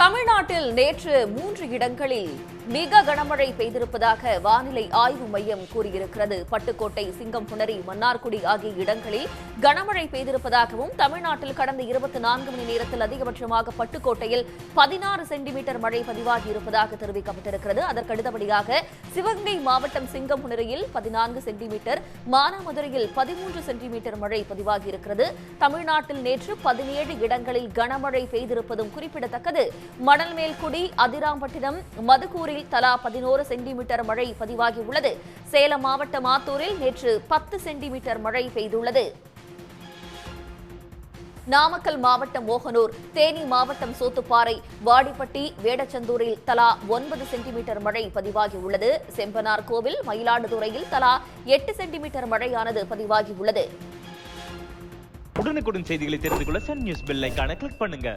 தமிழ்நாட்டில் நேற்று மூன்று இடங்களில் மிக கனமழை பெய்திருப்பதாக வானிலை ஆய்வு மையம் கூறியிருக்கிறது. பட்டுக்கோட்டை சிங்கம்புணரி மன்னார்குடி ஆகிய இடங்களில் கனமழை பெய்திருப்பதாகவும் தமிழ்நாட்டில் கடந்த இருபத்தி நான்கு மணி நேரத்தில் அதிகபட்சமாக பட்டுக்கோட்டையில் பதினாறு சென்டிமீட்டர் மழை பதிவாகி இருப்பதாக தெரிவிக்கப்பட்டிருக்கிறது. அதற்கடுத்தபடியாக சிவகங்கை மாவட்டம் சிங்கம்புணரியில் பதினான்கு சென்டிமீட்டர் மானாமதுரையில் பதிமூன்று சென்டிமீட்டர் மழை பதிவாகியிருக்கிறது தமிழ்நாட்டில் நேற்று பதினேழு இடங்களில் கனமழை பெய்திருப்பதும் குறிப்பிடத்தக்கது. மணல்மேல்குடி அதிராம்பட்டினம் மதுக்கூரில் தலா பதினோரு சென்டிமீட்டர் மழை பதிவாகியுள்ளது. சேலம் மாவட்டம் ஆத்தூரில் நேற்று பத்து சென்டிமீட்டர் மழை பெய்துள்ளது. நாமக்கல் மாவட்டம் மோகனூர் தேனி மாவட்டம் சோத்துப்பாறை வாடிப்பட்டி வேடச்சந்தூரில் தலா ஒன்பது சென்டிமீட்டர் மழை பதிவாகியுள்ளது. செம்பனார் கோவில் மயிலாடுதுறையில் தலா எட்டு சென்டிமீட்டர் மழையானது பதிவாகியுள்ளது. உடனுக்குடன் செய்திகளை தெரிந்து கொள்ள சன் நியூஸ் பெல் கிளிக் பண்ணுங்க.